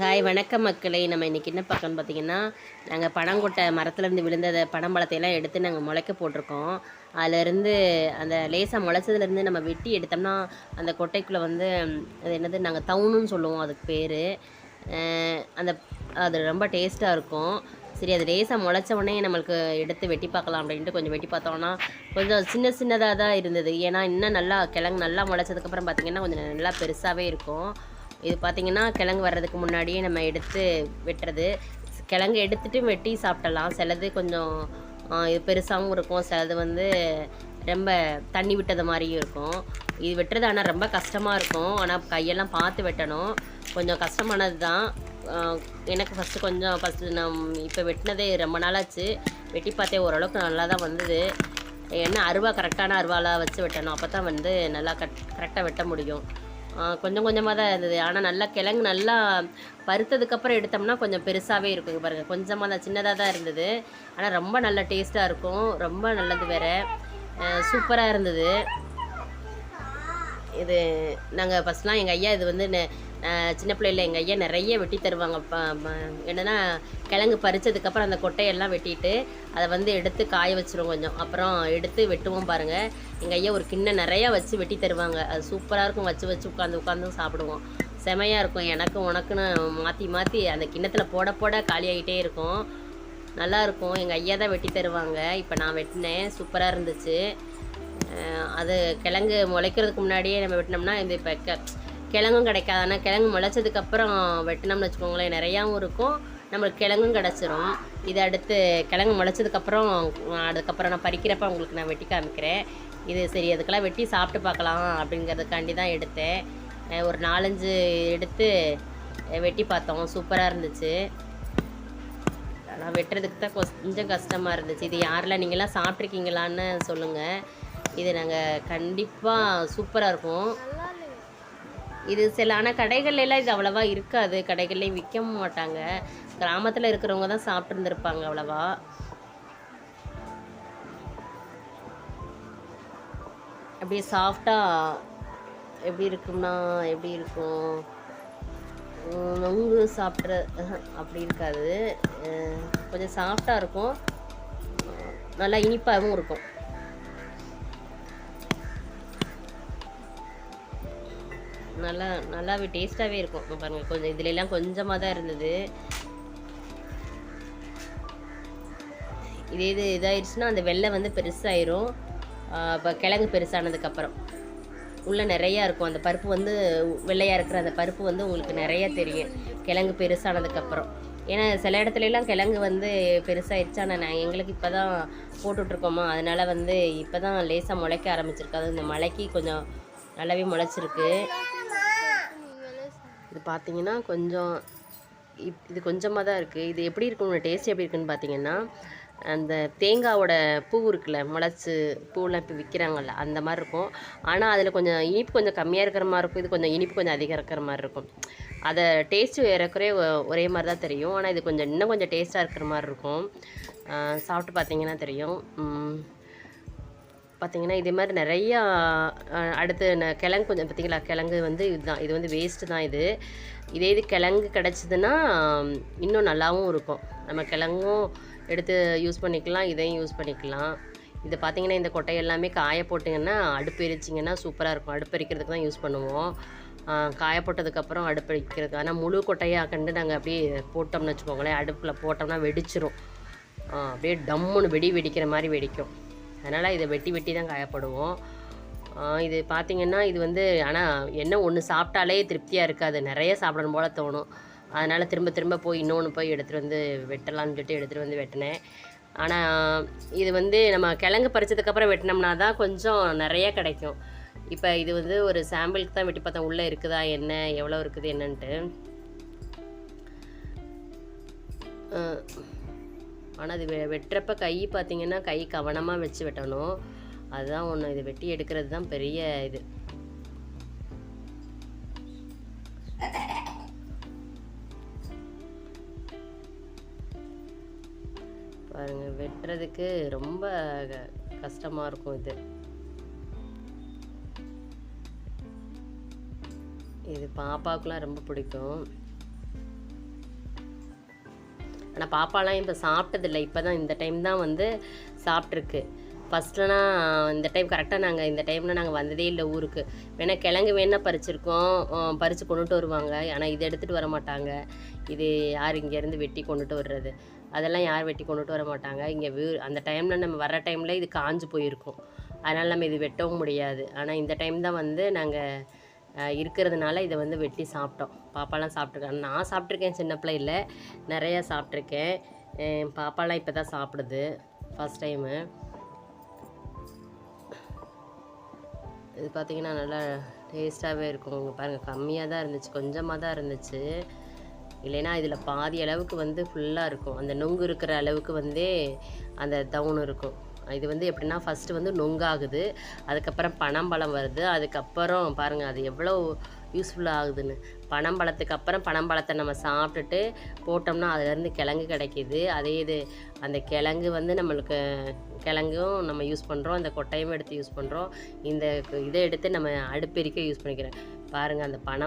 Hi வணக்கம் மக்களை. நம்ம இன்றைக்கி என்ன பார்க்கணும்னு பார்த்தீங்கன்னா நாங்கள் பனங்கொட்டை மரத்துலேருந்து விழுந்ததை பனம்பழத்தையெல்லாம் எடுத்து நாங்கள் முளைக்க போட்டிருக்கோம். அதிலேருந்து அந்த லேசாக முளைச்சதுலேருந்து நம்ம வெட்டி எடுத்தோம்னா அந்த கொட்டைக்குள்ளே வந்து அது என்னது நாங்கள் தவுணுன்னு சொல்லுவோம் அதுக்கு பேர். அந்த அது ரொம்ப டேஸ்ட்டாக இருக்கும். சரி அது லேசாக முளைச்ச உடனே நம்மளுக்கு எடுத்து வெட்டி பார்க்கலாம் அப்படின்ட்டு கொஞ்சம் வெட்டி பார்த்தோம்னா கொஞ்சம் சின்ன சின்னதாக தான் இருந்தது. ஏன்னா இன்னும் நல்லா கிழங்கு நல்லா முளைச்சதுக்கப்புறம் பார்த்திங்கன்னா கொஞ்சம் நல்லா பெருசாகவே இருக்கும். இது பார்த்திங்கன்னா கிழங்கு வர்றதுக்கு முன்னாடியே நம்ம எடுத்து வெட்டுறது. கிழங்கு எடுத்துகிட்டு வெட்டி சாப்பிடலாம். சிலது கொஞ்சம் இது பெருசாகவும் இருக்கும். சிலது வந்து ரொம்ப தண்ணி விட்டது மாதிரியும் இருக்கும். இது வெட்டுறது ஆனால் ரொம்ப கஷ்டமாக இருக்கும். ஆனால் கையெல்லாம் பார்த்து வெட்டணும். கொஞ்சம் கஷ்டமானது தான் எனக்கு ஃபஸ்ட்டு கொஞ்சம் ஃபஸ்ட்டு நான் இப்போ வெட்டினதே ரொம்ப நாளாச்சு. வெட்டி பார்த்தே ஓரளவுக்கு நல்லா தான் வந்தது. என்ன அருவா கரெக்டான அருவாலாக வச்சு வெட்டணும். அப்போ தான் வந்து நல்லா கட் கரெக்டாக வெட்ட முடியும். கொஞ்சம் கொஞ்சமாக தான் இருந்தது. ஆனால் நல்லா கிழங்கு நல்லா பருத்ததுக்கப்புறம் எடுத்தோம்னா கொஞ்சம் பெருசாகவே இருக்கும். பாருங்கள் கொஞ்சமாக தான் சின்னதாக தான் இருந்தது. ஆனால் ரொம்ப நல்ல டேஸ்ட்டாக இருக்கும். ரொம்ப நல்லது வேறு. சூப்பராக இருந்தது. இது நாங்கள் ஃபஸ்ட்லாம் எங்கள் ஐயா இது வந்து நெ- சின்ன பிள்ளையில் எங்கள் ஐயா நிறைய வெட்டி தருவாங்க. என்னென்னா என்னன்னா கிழங்கு பறிச்சதுக்கப்புறம் அந்த கொட்டையெல்லாம் வெட்டிட்டு அதை வந்து எடுத்து காய வச்சிரும் கொஞ்சம். அப்புறம் எடுத்து வெட்டுவோம் பாருங்கள் எங்கள் ஐயா ஒரு கிண்ணம் நிறையா வச்சு வெட்டி தருவாங்க. அது சூப்பராக இருக்கும். வச்சு வச்சு உட்காந்து உட்காந்து சாப்பிடுவோம். செமையாக இருக்கும். எனக்கு உனக்குன்னு மாற்றி மாற்றி அந்த கிண்ணத்தில் போட போட காலியாகிட்டே இருக்கும். நல்லாயிருக்கும் எங்கள் ஐயா தான் வெட்டி தருவாங்க. இப்போ நான் வெட்டினேன். சூப்பராக இருந்துச்சு. அது கிழங்கு முளைக்கிறதுக்கு முன்னாடியே நம்ம வெட்டினோம்னா இந்த இப்போ கிழங்கும் கிடைக்காது ஆனால் கிழங்கு முளைச்சதுக்கப்புறம் வெட்டினோம்னு வச்சுக்கோங்களேன் நிறையாவும் இருக்கும். நம்மளுக்கு கிழங்கும் கிடச்சிரும். இது அடுத்து கிழங்கு முளைச்சதுக்கப்புறம் அதுக்கப்புறம் நான் பறிக்கிறப்ப உங்களுக்கு நான் வெட்டி காமிக்கிறேன். இது சரி அதுக்கெல்லாம் வெட்டி சாப்பிட்டு பார்க்கலாம் அப்படிங்கிறதுக்காண்டி தான் எடுத்தேன். ஒரு நாலஞ்சு எடுத்து வெட்டி பார்த்தோம். சூப்பராக இருந்துச்சு. ஆனால் வெட்டுறதுக்கு தான் கொஞ்சம் கஷ்டமாக இருந்துச்சு. இது யாரெல்லாம் நீங்களாம் சாப்பிட்ருக்கீங்களான்னு சொல்லுங்கள் இது நாங்கள் கண்டிப்பாக சூப்பராக இருக்கும். இது சில ஆனால் கடைகள்லாம் இது அவ்வளோவா இருக்காது. கடைகள்லேயும் விற்க மாட்டாங்க. கிராமத்தில் இருக்கிறவங்க தான் சாப்பிட்ருந்துருப்பாங்க அவ்வளோவா. அப்படியே சாஃப்டாக எப்படி இருக்கும்னா எப்படி இருக்கும்? நொங்கு சாப்பிட்ற அப்படி இருக்காது. கொஞ்சம் சாஃப்டாக இருக்கும். நல்லா இனிப்பாகவும் இருக்கும். நல்லா நல்லாவே டேஸ்ட்டாகவே இருக்கும். பாருங்கள் கொஞ்சம் இதுல கொஞ்சமாக தான் இருந்தது. இதே இது இதாயிடுச்சுன்னா அந்த வெள்ளை வந்து பெருசாயிரும். இப்போ கிழங்கு பெருசானதுக்கப்புறம். உள்ளே நிறையா இருக்கும். அந்த பருப்பு வந்து வெள்ளையாக இருக்கிற அந்த பருப்பு வந்து உங்களுக்கு நிறையா தெரியும். கிழங்கு பெருசானதுக்கப்புறம். ஏன்னா சில இடத்துலலாம் கிழங்கு வந்து பெருசாயிருச்சு. ஆனால் நான் எங்களுக்கு இப்போ தான் போட்டுட்ருக்கோமா. அதனால் வந்து இப்போ தான் லேசாக முளைக்க ஆரம்பிச்சிருக்கு. அது இந்த மழைக்கு கொஞ்சம் நல்லாவே முளைச்சிருக்கு. இது பார்த்தீங்கன்னா கொஞ்சம் இப் இது கொஞ்சமாக தான் இருக்குது. இது எப்படி இருக்கும் டேஸ்ட் எப்படி இருக்குன்னு பார்த்தீங்கன்னா அந்த தேங்காவோட பூ இருக்குல்ல முளைச்சி பூலாம் இப்போ விற்கிறாங்கல்ல அந்த மாதிரி இருக்கும். ஆனால் அதில் கொஞ்சம் இனிப்பு கொஞ்சம் கம்மியாக இருக்கிற மாதிரி இருக்கும். இது கொஞ்சம் இனிப்பு கொஞ்சம் அதிகம் இருக்கிற மாதிரி இருக்கும். அதை டேஸ்ட்டு ஏறக்குறைய ஒ- ஒரே மாதிரி தான் தெரியும். ஆனால் இது கொஞ்சம் இன்னும் கொஞ்சம் டேஸ்ட்டாக இருக்கிற மாதிரி இருக்கும். சாப்பிட்டு பார்த்தீங்கன்னா தெரியும். பார்த்தீங்கன்னா இதே மாதிரி நிறையா அடுத்து ந- கிழங்கு கொஞ்சம் பார்த்தீங்களா கிழங்கு வந்து இதுதான் இது வந்து வேஸ்ட்டு தான் இது. இதே இது கிழங்கு கிடச்சிதுன்னா இன்னும் நல்லாவும் இருக்கும். நம்ம கிழங்கும் எடுத்து யூஸ் பண்ணிக்கலாம் இதையும் யூஸ் பண்ணிக்கலாம். இது பார்த்தீங்கன்னா இந்த கொட்டை எல்லாமே காய போட்டிங்கன்னா அடுப்பு எரிச்சிங்கன்னா சூப்பராக இருக்கும். அடுப்பு எரிக்கிறதுக்கு தான் யூஸ் பண்ணுவோம். காய போட்டதுக்கப்புறம் அடுப்பு எரிக்கிறதுக்கு. ஆனால் முழு கொட்டையாக கண்டு நாங்கள் அப்படியே போட்டோம்னு வச்சுக்கோங்களேன் அடுப்பில் போட்டோம்னா வெடிச்சிரும். அப்படியே டம்முன்னு வெடி வெடிக்கிற மாதிரி வெடிக்கும். அதனால் இதை வெட்டி வெட்டி தான் காயப்படுவோம். இது பார்த்திங்கன்னா இது வந்து ஆனால் என்ன ஒன்று சாப்பிட்டாலே திருப்தியாக இருக்காது. நிறைய சாப்பிடணும் போல தோணும். அதனால் திரும்ப திரும்ப போய் இன்னொன்று போய் எடுத்துகிட்டு வந்து வெட்டலாம்னு சொல்லிட்டு எடுத்துகிட்டு வந்து வெட்டினேன். ஆனால் இது வந்து நம்ம கிழங்கு பறிச்சதுக்கப்புறம் வெட்டினோம்னா தான் கொஞ்சம் நிறைய கிடைக்கும். இப்போ இது வந்து ஒரு சாம்பிளுக்கு தான் வெட்டி பார்த்தா உள்ளே இருக்குதா என்ன எவ்வளோ இருக்குது என்னன்ட்டு. ஆனால் அது வெ- வெட்டுறப்ப கை பார்த்திங்கன்னா கை கவனமாக வச்சு வெட்டணும். அதுதான் ஒன்று இது வெட்டி எடுக்கிறது தான் பெரிய இது. பாருங்க வெட்டுறதுக்கு ரொம்ப க- இருக்கும் இது. இது பாப்பாவுக்குலாம் ரொம்ப பிடிக்கும். ஆனால் பாப்பாலாம் இப்போ சாப்பிட்டதில்ல. இப்போ தான் இந்த டைம் தான் வந்து சாப்பிட்ருக்கு ஃபஸ்ட்டுலாம் இந்த டைம் கரெக்டாக நாங்கள் இந்த டைமில் நாங்கள் வந்ததே இல்லை ஊருக்கு. வேணால் கிழங்கு வேணால் பறிச்சிருக்கோம். பறித்து கொண்டுட்டு வருவாங்க. ஆனால் இதை எடுத்துகிட்டு வர மாட்டாங்க. இது யார் இங்கேருந்து வெட்டி கொண்டுட்டு வர்றது? அதெல்லாம் யார் வெட்டி கொண்டுட்டு வர மாட்டாங்க. இங்கே வீ அந்த டைமில் நம்ம வர டைமில் இது காஞ்சு போயிருக்கும். அதனால் நம்ம இது வெட்டவும் முடியாது. ஆனால் இந்த டைம் தான் வந்து நாங்கள் இருக்கிறதுனால இதை வந்து வெட்டி சாப்பிட்டோம். பாப்பாலாம் சாப்பிட்ருக்காங்க நான் சாப்பிட்ருக்கேன் சின்ன பிள்ளையில் நிறையா சாப்பிட்ருக்கேன் பாப்பாலாம் இப்போ தான் சாப்பிடுது ஃபஸ்ட் டைமு இது பார்த்திங்கன்னா நல்லா டேஸ்ட்டாகவே இருக்கும். இங்கே பாருங்கள் கம்மியாக தான் இருந்துச்சு கொஞ்சமாக தான் இருந்துச்சு. இல்லைன்னா இதில் பாதி அளவுக்கு வந்து ஃபுல்லாக இருக்கும். அந்த நொங்கு இருக்கிற அளவுக்கு வந்து அந்த தவுன் இருக்கும். இது வந்து எப்படின்னா ஃபஸ்ட்டு வந்து நொங்காகுது அதுக்கப்புறம் பனம்பழம் வருது அதுக்கப்புறம் பாருங்கள் அது எவ்வளோ யூஸ்ஃபுல்லாக ஆகுதுன்னு. பனம்பழத்துக்கு அப்புறம் பனம்பழத்தை நம்ம சாப்பிட்டுட்டு போட்டோம்னா அதுலேருந்து கிழங்கு கிடைக்கிது. அதே இது அந்த கிழங்கு வந்து நம்மளுக்கு கிழங்கும் நம்ம யூஸ் பண்ணுறோம் அந்த கொட்டையும் எடுத்து யூஸ் பண்ணுறோம் இந்த இதை எடுத்து நம்ம அடுப்பெரிக்க யூஸ் பண்ணிக்கிறோம். பாருங்கள் அந்த பனம்